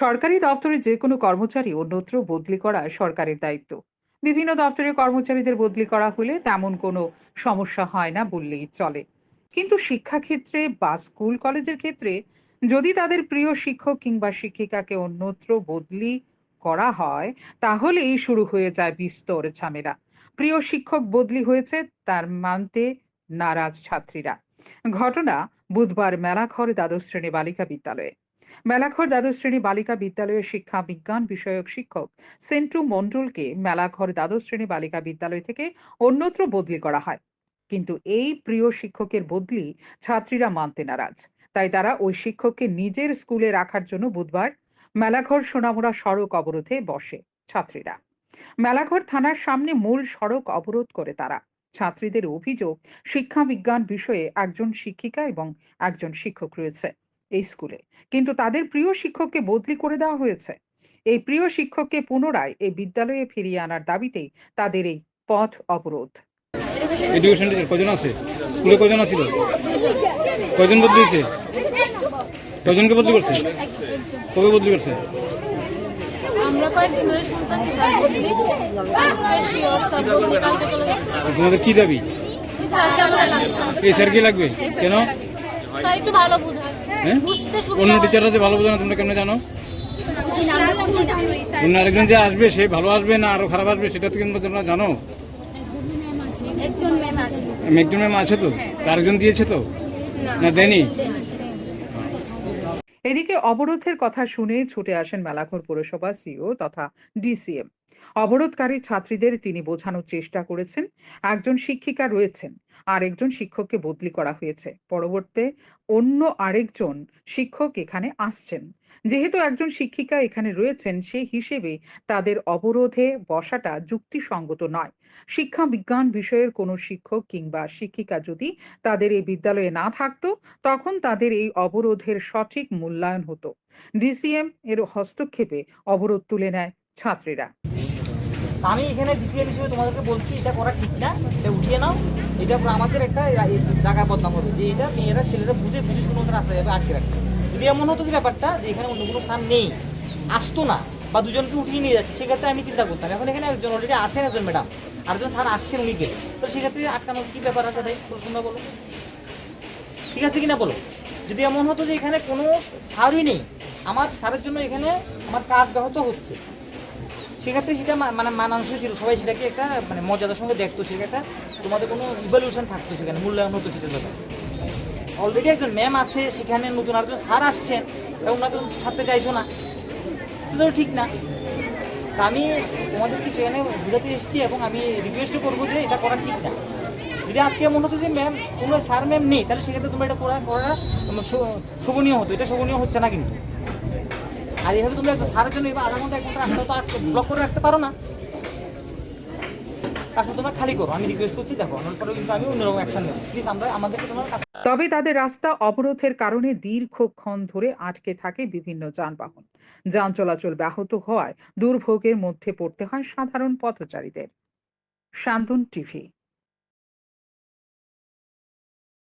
সরকারি দপ্তরে যে কোনো কর্মচারী অন্যত্র বদলি করা সরকারের দায়িত্ব। বিভিন্ন দপ্তরের কর্মচারীদের বদলি করা হলে তেমন কোনো সমস্যা হয় না বললেই চলে। কিন্তু শিক্ষাক্ষেত্রে বা স্কুল কলেজের ক্ষেত্রে যদি তাদের প্রিয় শিক্ষক কিংবা শিক্ষিকাকে অন্যত্র বদলি করা হয়, তাহলেই শুরু হয়ে যায় বিস্তর ঝামেলা। প্রিয় শিক্ষক বদলি হয়েছে, তার মানতে নারাজ ছাত্রীরা। ঘটনা বুধবার মেলাঘর দ্বাদশ শ্রেণি বালিকা বিদ্যালয়ে। মেলাঘর দ্বাদশ শ্রেণি বালিকা বিদ্যালয়ের শিক্ষা বিজ্ঞান বিষয়ক শিক্ষক সেন্টু মণ্ডলকে মেলাঘর দ্বাদশ শ্রেণি বালিকা বিদ্যালয় থেকে অন্যত্র বদলি করা হয়। কিন্তু এই প্রিয় শিক্ষকের বদলি ছাত্রীরা মানতে নারাজ। তাই তারা ওই শিক্ষককে নিজের স্কুলে রাখার জন্য বুধবার মেলাঘর সোনামুড়া সড়ক অবরোধে বসে ছাত্রীরা। মেলাঘর থানার সামনে মূল সড়ক অবরোধ করে তারা। ছাত্রীদের অভিযোগ, শিক্ষা বিজ্ঞান বিষয়ে একজন শিক্ষিকা এবং একজন শিক্ষক রয়েছে। এই স্কুলে কিন্তু তাদের প্রিয় শিক্ষককে বদলি করে দেওয়া হয়েছে। এই প্রিয় শিক্ষককে পুনরায় এই বিদ্যালয়ে ফিরিয়ে আনার দাবিতেই তাদের এই পথ অবরোধ। এডুকেশন টিচার কজন আছে? স্কুলে কজন আছিল? কজন বদলি কজনকে বদলি করছে? কবে বদলি করছে? আমরা কয়েকদিন ধরে শুনতেছি স্যার বদলি। আজকে শিওর স্যার বলছে কালকে চলে যাচ্ছে তোমাদের কি দাবি? স্যারকে এই স্যার কি লাগবে? কেন? স্যার একটু ভালো বুঝায় হ্যাঁ? অন্য টিচাররা যে ভালো বোঝে না তোমরা কেমন জানো। অন্য আরেকজন যে আসবে সে ভালো আসবে না আরও খারাপ আসবে সেটা তো কিন্তু তোমরা জানো? একজন ম্যাম আছে। একজন ম্যাম আছে তো? আরেকজন দিয়েছে তো? না দেনি এদিকে অবরোধের কথা শুনে ছুটে আসেন মেলাঘর পৌরসভা সিও তথা ডিসিএম অবরোধকারী ছাত্রীদের তিনি বোঝানোর চেষ্টা করেছেন। একজন শিক্ষিকা রয়েছেন আর একজন শিক্ষককে বদলি করা হয়েছে। পরবর্তীতে অন্য আরেকজন শিক্ষক এখানে আসছেন। যেহেতু একজন শিক্ষিকা এখানে রয়েছেন সেই হিসেবে তাদের অবরোধে বসাটা যুক্তিসঙ্গত নয়। শিক্ষা বিজ্ঞান বিষয়ের কোনো শিক্ষক কিংবা শিক্ষিকা যদি তাদের এই বিদ্যালয়ে না থাকতো, তখন তাদের এই অবরোধের সঠিক মূল্যায়ন হতো। ডিসিএম এর হস্তক্ষেপে অবরোধ তুলে নেয় ছাত্রীরা। আমি এখানে ডিসিএম হিসেবে তোমাদেরকে বলছি, এটা করা ঠিক না। এটা উঠিয়ে নাও। এটা আমাদের একটা জায়গা বদনাম হবে। যে এটা মেয়েরা, ছেলেরা বুঝে বুঝে শুনে রাস্তায় যাবে, আটকে রাখছে। যদি এমন হতো যে ব্যাপারটা, যে এখানে অন্য কোনো স্থান নেই, আসতো না, বা দুজনকে উঠিয়ে নিয়ে যাচ্ছে, সেক্ষেত্রে আমি চিন্তা করতাম। এখন এখানে একজন অলরেডি আছেন একজন ম্যাডাম, আরেকজন স্যার আসছেন উনি গেলে তো সেক্ষেত্রে আটকানোর কী ব্যাপার আছে ভাই? তোমরা বলো। ঠিক আছে কিনা বলো? যদি এমন হতো যে এখানে কোনো স্যারই নেই, আমার স্যারের জন্য এখানে আমার কাজ ব্যাহত হচ্ছে। সেক্ষেত্রে সেটা মানে মানানসই ছিল। সবাই সেটাকে একটা মানে মর্যাদার সঙ্গে দেখতো। সেটা একটা তোমাদের কোনো ইভলিউশন থাকতো সেখানে, মূল্যায়ন হতো সেটা ব্যাপারে। অলরেডি একজন ম্যাম আছে, সেখানে নতুন আরেকজন স্যার আসছেন এবং ওনাকে ছাড়তে চাইছো না। তো ঠিক না। আমি তোমাদেরকে সেখানে বোঝাতে এসেছি এবং আমি রিকোয়েস্টও করব যে এটা করা ঠিক না। যদি আজকে মনে হতো যে ম্যাম কোনো স্যার ম্যাম নেই, তাহলে সেক্ষেত্রে তোমরা এটা করা করা শোভনীয় হতো। এটা শোভনীয় হচ্ছে না কিন্তু। আর এভাবে তোমরা একটা সারের জন্য আধা ঘণ্টা, এক ঘণ্টা রাস্তা তো ব্লক করে রাখতে পারো না। তবে তাদের রাস্তা অবরোধের কারণে দীর্ঘক্ষণ ধরে আটকে থাকে বিভিন্ন যানবাহন। যান চলাচল ব্যাহত হওয়ায় দুর্ভোগের মধ্যে পড়তে হয় সাধারণ পথচারীদের। শান্তন টিভি